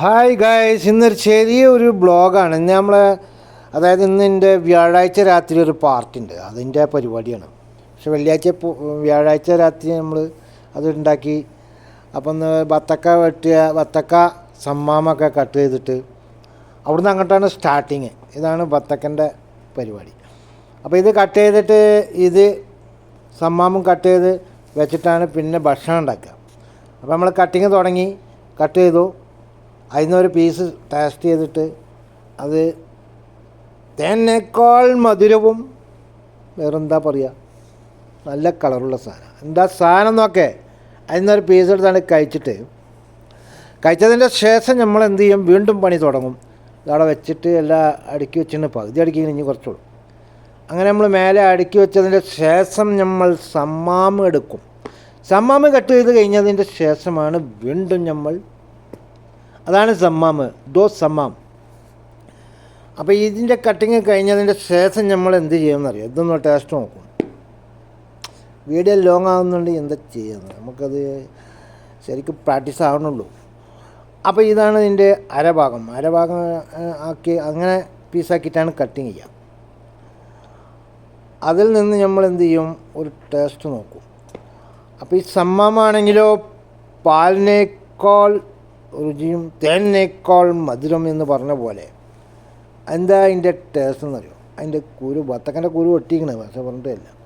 Hi guys ഇന്നൊരു ചെറിയ ഒരു ബ്ലോഗാണ് ഇന്ന് നമ്മൾ അതായത് ഇന്ന് എന്റെ വ്യാഴാഴ്ച രാത്രി ഒരു പാർട്ടി ഉണ്ട് അതിന്റെ പരിപാടിയാണ്. പക്ഷെ വെള്ളിയാഴ്ച വ്യാഴാഴ്ച രാത്രി നമ്മൾ അത് ഉണ്ടാക്കി. അപ്പം ഒന്ന് ബത്തക്ക വെട്ടിയ ബത്തക്ക സമ്മാമൊക്കെ കട്ട് ചെയ്തിട്ട് അവിടുന്ന് അങ്ങോട്ടാണ് സ്റ്റാർട്ടിങ് ഇതാണ് ബത്തക്കന്റെ പരിപാടി. അപ്പോൾ ഇത് കട്ട് ചെയ്തിട്ട് ഇത് സമ്മാമും കട്ട് ചെയ്ത് വെച്ചിട്ടാണ് പിന്നെ ഭക്ഷണം ഉണ്ടാക്കുക. അപ്പോൾ നമ്മൾ കട്ടിങ് തുടങ്ങി. കട്ട് ചെയ്തു. അതിൽ പീസ് ടേസ്റ്റ് ചെയ്തിട്ട് അത് തേനേക്കാൾ മധുരവും വേറെന്താ പറയുക നല്ല കളറുള്ള സാധനം. എന്താ സാധനം എന്നൊക്കെ അതിൽ നിന്നൊരു പീസ് എടുത്താണ് കഴിച്ചിട്ട് കഴിച്ചതിന്റെ ശേഷം നമ്മൾ എന്ത് ചെയ്യും? വീണ്ടും പണി തുടങ്ങും. ഇതവിടെ വെച്ചിട്ട് എല്ലാം അടുക്കി വെച്ചിട്ട് പകുതി അടുക്കി ഇനി കുറച്ചുള്ളൂ. അങ്ങനെ നമ്മൾ മേലെ അടുക്കി വെച്ചതിന്റെ ശേഷം നമ്മൾ സമ്മാമ് എടുക്കും. സമ്മാമ് കട്ട് ചെയ്ത് കഴിഞ്ഞതിന്റെ ശേഷമാണ് വീണ്ടും നമ്മൾ അതാണ് സമ്മാമ്. ദോ സമ്മാം. അപ്പോൾ ഇതിന്റെ കട്ടിങ് കഴിഞ്ഞതിന്റെ ശേഷം നമ്മൾ എന്ത് ചെയ്യുമെന്നറിയാം? ഇതൊന്ന് ടേസ്റ്റ് നോക്കും. വീഡിയോ ലോങ് ആകുന്നുണ്ട് എന്താ ചെയ്യുന്നത് നമുക്കത് ശരിക്കും പ്രാക്ടീസ് ആവണുള്ളൂ. അപ്പോൾ ഇതാണ് ഇതിന്റെ അരഭാഗം. അരഭാഗം ആക്കി അങ്ങനെ പീസാക്കിയിട്ടാണ് കട്ടിങ് ചെയ്യുക. അതിൽ നിന്ന് നമ്മൾ എന്ത് ചെയ്യും? ഒരു ടേസ്റ്റ് നോക്കും. അപ്പോൾ ഈ സമ്മാമാണെങ്കിലോ പാലിനേക്കാൾ രുചിയും തേനേക്കാൾ മധുരം എന്ന് പറഞ്ഞ പോലെ എന്താ അതിന്റെ ടേസ്റ്റ് എന്നറിയോ? അതിന്റെ കുരു ബത്തക്കന്റെ കുരു ഒട്ടിക്കണേ പക്ഷെ പറഞ്ഞിട്ടില്ല.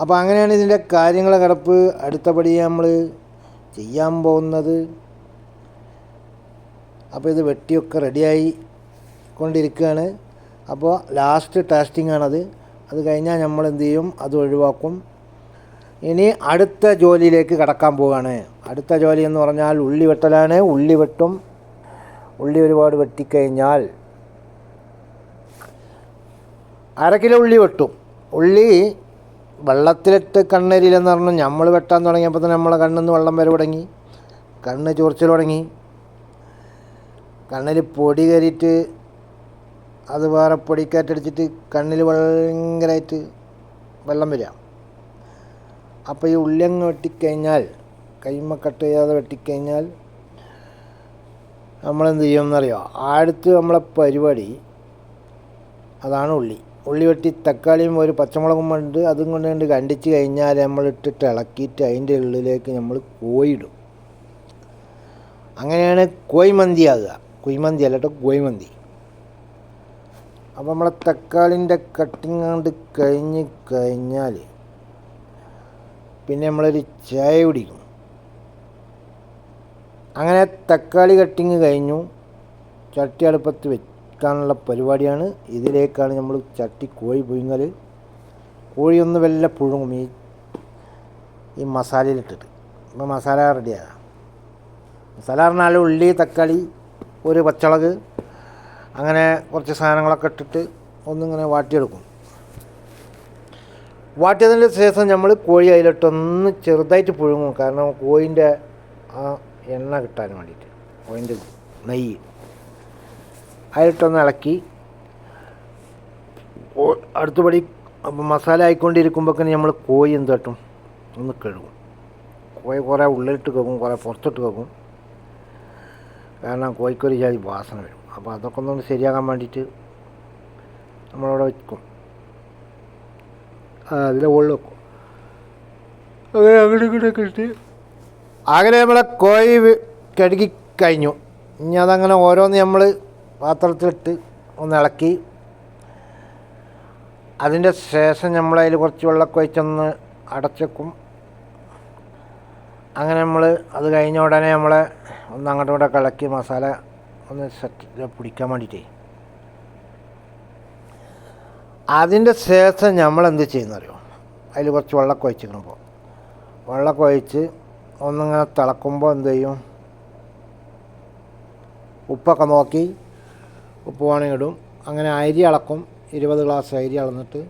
അപ്പോൾ അങ്ങനെയാണ് ഇതിന്റെ കാര്യങ്ങൾ കിടപ്പ്. അടുത്തപടി നമ്മൾ ചെയ്യാൻ പോകുന്നത്. അപ്പോൾ ഇത് വെട്ടിയൊക്കെ റെഡിയായി കൊണ്ടിരിക്കുകയാണ്. അപ്പോൾ ലാസ്റ്റ് ടാസ്റ്റിംഗ് ആണത്. അത് കഴിഞ്ഞാൽ നമ്മൾ എന്ത് ചെയ്യും? അത് ഒഴിവാക്കും. ഇനി അടുത്ത ജോലിയിലേക്ക് കടക്കാൻ പോവുകയാണ് അടുത്ത ജോലി എന്ന് പറഞ്ഞാൽ ഉള്ളി വെട്ടലാണ്. ഉള്ളി വെട്ടും. ഉള്ളി ഒരുപാട് വെട്ടിക്കഴിഞ്ഞാൽ അര കിലോ ഉള്ളി വെട്ടും. ഉള്ളി വെള്ളത്തിലിട്ട് കണ്ണരിയിലെന്ന് പറഞ്ഞു നമ്മൾ വെട്ടാൻ തുടങ്ങിയപ്പോൾ തന്നെ നമ്മളെ കണ്ണിൽ നിന്ന് വെള്ളം വരെ തുടങ്ങി. കണ്ണ് ചൊറിച്ചിൽ തുടങ്ങി. കണ്ണിൽ പൊടി കയറിയിട്ട് അത് വേറെ പൊടിക്കാറ്റടിച്ചിട്ട് കണ്ണിൽ ഭയങ്കരമായിട്ട് വെള്ളം വരിക. അപ്പോൾ ഈ ഉള്ളി അങ്ങ് വെട്ടിക്കഴിഞ്ഞാൽ കൈമ കട്ട് ചെയ്യാതെ വെട്ടിക്കഴിഞ്ഞാൽ നമ്മളെന്ത് ചെയ്യുമെന്നറിയോ? അടുത്ത് നമ്മളെ പരിപാടി അതാണ് ഉള്ളി. ഉള്ളി വെട്ടി തക്കാളിയും ഒരു പച്ചമുളകും കൊണ്ട് അതും കൊണ്ട് കണ്ട് കണ്ടിച്ച് കഴിഞ്ഞാൽ നമ്മൾ ഇട്ടിട്ട് ഇളക്കിയിട്ട് അതിന്റെ ഉള്ളിലേക്ക് നമ്മൾ കോയിടും. അങ്ങനെയാണ് കോയിമന്തി ആകുക. കുയ്മന്തി അല്ല കേട്ടോ കോയിമന്തി. അപ്പോൾ നമ്മളെ തക്കാളിന്റെ കട്ടിങ് കൊണ്ട് കഴിഞ്ഞ് കഴിഞ്ഞാൽ പിന്നെ നമ്മളൊരു ചായ കുടിക്കും. അങ്ങനെ തക്കാളി കട്ടിങ് കഴിഞ്ഞു. ചട്ടി അടുപ്പത്ത് വെക്കാനുള്ള പരിപാടിയാണ്. ഇതിലേക്കാണ് നമ്മൾ ചട്ടി കോഴി പുഴുങ്ങൽ കോഴി ഒന്ന് വല്ല പുഴുങ്ങും. ഈ ഈ മസാലയിലിട്ടിട്ട്. ഇപ്പോൾ മസാല റെഡിയാകാം മസാല പറഞ്ഞാൽ ഉള്ളി തക്കാളി ഒരു പച്ചളക് അങ്ങനെ കുറച്ച് സാധനങ്ങളൊക്കെ ഇട്ടിട്ട് ഒന്നിങ്ങനെ വാട്ടിയെടുക്കും. വാട്ടിയതിന് ശേഷം നമ്മൾ കോഴി അതിലിട്ടൊന്ന് ചെറുതായിട്ട് പുഴുങ്ങും. കാരണം കോഴിന്റെ ആ എണ്ണ കിട്ടാൻ വേണ്ടിയിട്ട്. കോഴിന്റെ നെയ്യ്. അതിലിട്ടൊന്ന് ഇളക്കി. അടുത്തപടി അപ്പം മസാല ആയിക്കൊണ്ടിരിക്കുമ്പോൾ നമ്മൾ കോഴി എന്ത് തട്ടും ഒന്ന് കഴുകും. കോഴി കുറേ ഉള്ളിലിട്ട് കേൾക്കും കുറേ പുറത്തിട്ട് കേൾക്കും കാരണം കോഴിക്കൊരു ജാതി വാസന വരും. അപ്പോൾ അതൊക്കെ ഒന്ന് ശരിയാകാൻ വേണ്ടിയിട്ട് നമ്മളവിടെ വെക്കും. ആ അതിലെ മുകളിൽ വെക്കും. അങ്ങനെ അങ്ങോട്ട് ഇങ്ങോട്ടൊക്കെ ഇട്ട് അങ്ങനെ നമ്മളെ കോഴി കഴുകി കഴിഞ്ഞു. ഇനി അതങ്ങനെ ഓരോന്ന് നമ്മൾ പാത്രത്തിലിട്ട് ഒന്ന് ഇളക്കി. അതിന്റെ ശേഷം നമ്മളതിൽ കുറച്ച് വെള്ളമൊക്കെ ഒഴിച്ചൊന്ന് അടച്ചേക്കും. അങ്ങനെ നമ്മൾ അത് കഴിഞ്ഞ ഉടനെ നമ്മളെ ഒന്ന് അങ്ങോട്ടും ഇങ്ങോട്ടൊക്കെ ഇളക്കി മസാല ഒന്ന് സെറ്റ് പിടിക്കാൻ വേണ്ടിയിട്ടേ. അതിന്റെ ശേഷം നമ്മൾ എന്ത് ചെയ്യുന്നറിയോ? അതിൽ കുറച്ച് വെള്ളമൊക്കെ ഒഴിച്ചിരിക്കണപ്പോൾ വെള്ളമൊക്കെ ഒഴിച്ച് ഒന്നിങ്ങനെ തിളക്കുമ്പോൾ എന്ത് ചെയ്യും? ഉപ്പൊക്കെ നോക്കി ഉപ്പ് വേണമെങ്കിൽ ഇടും. അങ്ങനെ അരി അളക്കും. ഇരുപത് ഗ്ലാസ് അരി അളന്നിട്ട്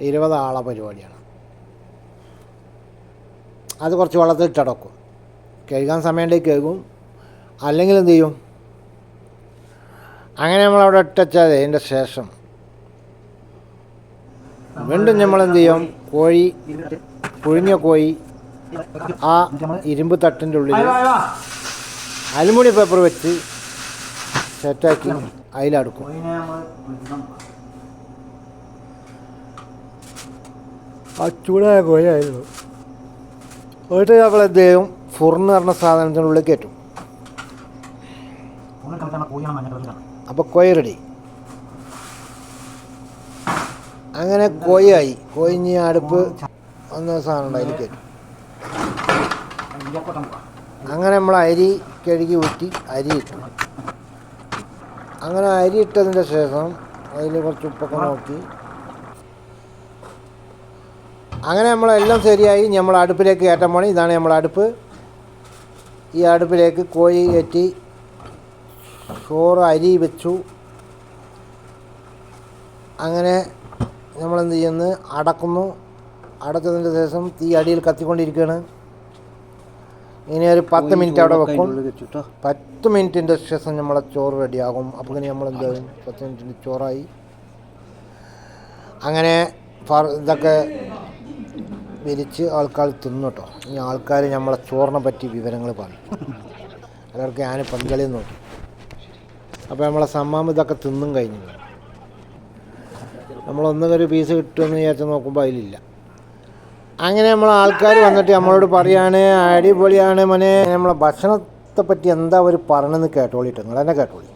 ഇരുപത് ആളെ പരിപാടിയാണ്. അത് കുറച്ച് വെള്ളത്തിൽ ഇട്ടടക്കും കഴുകാൻ സമയമുണ്ടെങ്കിൽ കഴുകും. അല്ലെങ്കിൽ എന്ത് ചെയ്യും? അങ്ങനെ നമ്മൾ അവിടെ ഇട്ടച്ചാൽ അതിന്റെ ശേഷം. വീണ്ടും നമ്മൾ എന്ത് ചെയ്യും കോഴി പുഴുങ്ങിയ കോഴി ആ ഇരുമ്പ് തട്ടിന്റെ ഉള്ളിൽ അലുമിനിയം പേപ്പർ വെച്ച് സെറ്റാക്കി അതിലടുക്കും. ആ ചൂടായ കോയായിരുന്നു എന്നിട്ട് നമ്മൾ എന്ത് ചെയ്യും ഫുറിന് പറഞ്ഞ സാധനത്തിനുള്ളിൽ കയറ്റും. അപ്പോൾ കോഴി റെഡി അങ്ങനെ കോയായി കോയിഞ്ഞ് അടുപ്പ് വന്ന സാധനം ഉണ്ട് അതിൽ കയറ്റും അങ്ങനെ നമ്മൾ അരി കഴുകി ഊറ്റി അരി ഇട്ടു അങ്ങനെ അരി ഇട്ടതിന്റെ ശേഷം അതിൽ കുറച്ച് ഉപ്പൊക്കെ നോക്കി അങ്ങനെ നമ്മളെല്ലാം ശരിയായി നമ്മൾ അടുപ്പിലേക്ക് കയറ്റാൻ പോണി ഇതാണ് നമ്മൾ അടുപ്പ് ഈ അടുപ്പിലേക്ക് കോഴി കയറ്റി ചോറ് അരി വെച്ചു. അങ്ങനെ നമ്മളെന്ത് ചെയ്യുന്നു? അടക്കുന്നു. അടച്ചതിന്റെ ശേഷം തീ അടിയിൽ കത്തിക്കൊണ്ടിരിക്കുകയാണ്. ഇനി ഒരു പത്ത് മിനിറ്റ് അവിടെ വെക്കും. പത്ത് മിനിറ്റിന്റെ ശേഷം നമ്മളെ ചോറ് റെഡിയാകും. അപ്പോൾ ഇങ്ങനെ നമ്മൾ എന്ത് ചെയ്യും? പത്ത് മിനിറ്റിന്റെ ചോറായി. അങ്ങനെ ഇതൊക്കെ വിരിച്ച് ആൾക്കാർ തിന്നു കേട്ടോ ഈ ആൾക്കാർ നമ്മളെ ചോറിനെ പറ്റി വിവരങ്ങൾ പറയും. അവർക്ക് ഞാൻ പങ്കളി നോക്കി. അപ്പോൾ നമ്മളെ സമ്മാം ഇതൊക്കെ തിന്നും കഴിഞ്ഞു. നമ്മളൊന്നൊരു പീസ് കിട്ടുമെന്ന് വിചാരിച്ച് നോക്കുമ്പോൾ അതിലില്ല. അങ്ങനെ നമ്മൾ ആൾക്കാർ വന്നിട്ട് നമ്മളോട് പറയാണ് അടിപൊളിയാണ് മനെ. നമ്മളെ ഭക്ഷണത്തെ പറ്റി എന്താ അവർ പറഞ്ഞെന്ന് കേട്ടോളിട്ട് നിങ്ങൾ തന്നെ കേട്ടോളി.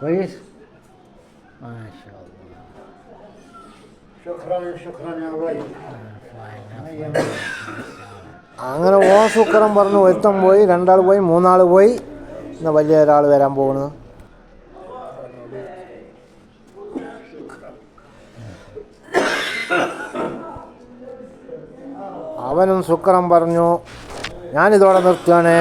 كويس ما شاء الله شكرا شكرا يا ولد അങ്ങനെ ഓ സുക്കറം പറഞ്ഞ് ഒരുത്തൻ പോയി രണ്ടാൾ പോയി മൂന്നാൾ പോയി ഇന്ന് വലിയ ഒരാൾ വരാൻ പോകുന്നു അവനും സുക്കറം പറഞ്ഞു ഞാനിതോടെ നിർത്തുകയാണ്